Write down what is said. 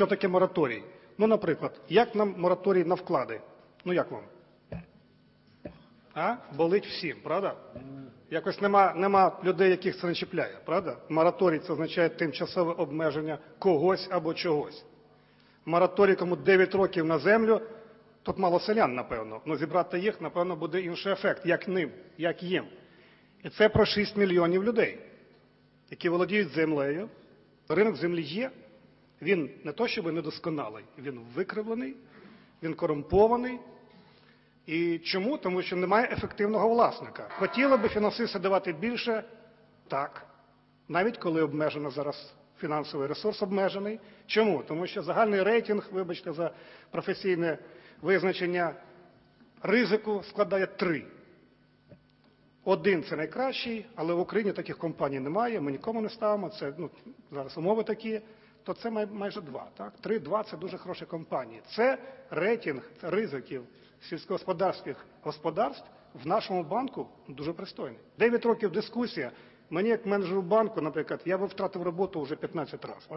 що таке мораторій. Ну, наприклад, як нам мораторій на вклади? Ну як вам? А? Болить всім, правда? Якось нема, нема людей, яких це не чіпляє, правда? Мораторій це означає тимчасове обмеження когось або чогось. Мораторій, кому 9 років на землю, тут мало селян, напевно. Ну, зібрати їх, напевно, буде інший ефект, як ним, як їм. І це про 6 мільйонів людей, які володіють землею. Ринок землі є. Він не то, щоб недосконалий, він викривлений, він корумпований. І чому? Тому що немає ефективного власника. Хотіли би фінансисти давати більше? Так. Навіть коли обмежено зараз фінансовий ресурс обмежений. Чому? Тому що загальний рейтинг, вибачте за професійне визначення, ризику складає три. Один це найкращий, але в Україні таких компаній немає, ми нікому не ставимо. Це ну, зараз умови такі, то це май- майже два. Так? Три-два це дуже хороші компанії. Це рейтинг ризиків сільськогосподарських господарств в нашому банку дуже пристойний. Дев'ять років дискусія. Мені, як менеджеру банку, наприклад, я би втратив роботу вже 15 разів.